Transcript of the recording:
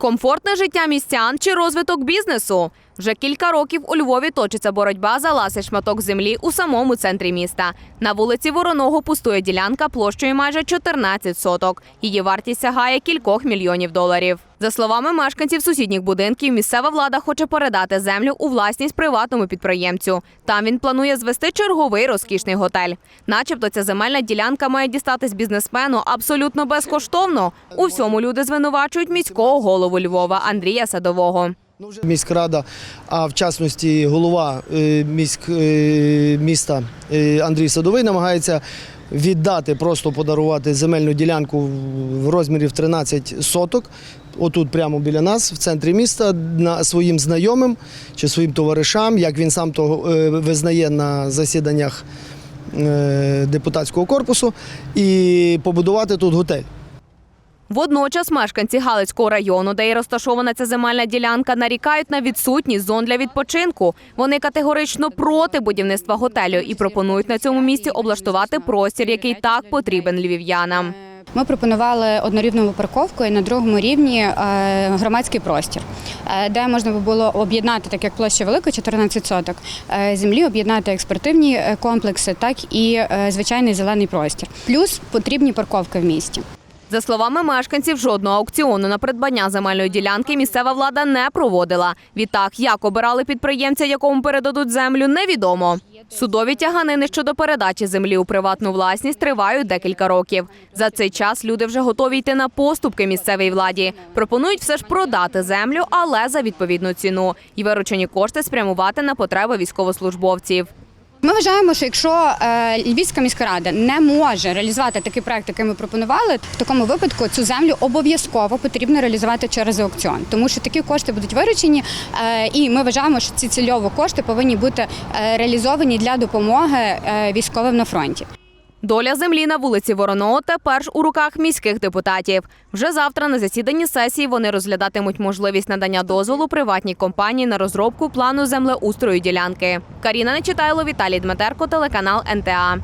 Комфортне життя містян чи розвиток бізнесу? Вже кілька років у Львові точиться боротьба за ласий шматок землі у самому центрі міста. На вулиці Вороного пустує ділянка площею майже 14 соток. Її вартість сягає кількох мільйонів доларів. За словами мешканців сусідніх будинків, місцева влада хоче передати землю у власність приватному підприємцю. Там він планує звести черговий розкішний готель. Начебто ця земельна ділянка має дістатись бізнесмену абсолютно безкоштовно. У всьому люди звинувачують міського голову Львова Андрія Садового. Міськрада, а в частності голова е, міськ, е, міста е, Андрій Садовий намагається віддати, просто подарувати земельну ділянку в розмірі в 13 соток. Отут, прямо біля нас, в центрі міста, своїм знайомим чи своїм товаришам, як він сам то е, визнає на засіданнях е, депутатського корпусу, і побудувати тут готель. Водночас мешканці Галицького району, де і розташована ця земельна ділянка, нарікають на відсутність зон для відпочинку. Вони категорично проти будівництва готелю і пропонують на цьому місці облаштувати простір, який так потрібен львів'янам. Ми пропонували однорівневу парковку і на другому рівні е, громадський простір, е, де можна би було об'єднати, так як площа велика, 14 соток е, землі, об'єднати як спортивні комплекси, так і звичайний зелений простір. Плюс потрібні парковки в місті. За словами мешканців, жодного аукціону на придбання земельної ділянки місцева влада не проводила. Відтак, як обирали підприємця, якому передадуть землю, невідомо. Судові тяганини щодо передачі землі у приватну власність тривають декілька років. За цей час люди вже готові йти на поступки місцевій владі. Пропонують все ж продати землю, але за відповідну ціну і виручені кошти спрямувати на потреби військовослужбовців. Ми вважаємо, що якщо е, Львівська міська рада не може реалізувати такий проект, який ми пропонували, в такому випадку цю землю обов'язково потрібно реалізувати через аукціон, тому що такі кошти будуть виручені, е, і ми вважаємо, що ці цільово кошти повинні бути е, реалізовані для допомоги військовим на фронті. Доля землі на вулиці Вороного тепер ж у руках міських депутатів. Вже завтра на засіданні сесії вони розглядатимуть можливість надання дозволу приватній компанії на розробку плану землеустрою ділянки. Каріна Нечитайло, Віталій Дмитерко, телеканал НТА.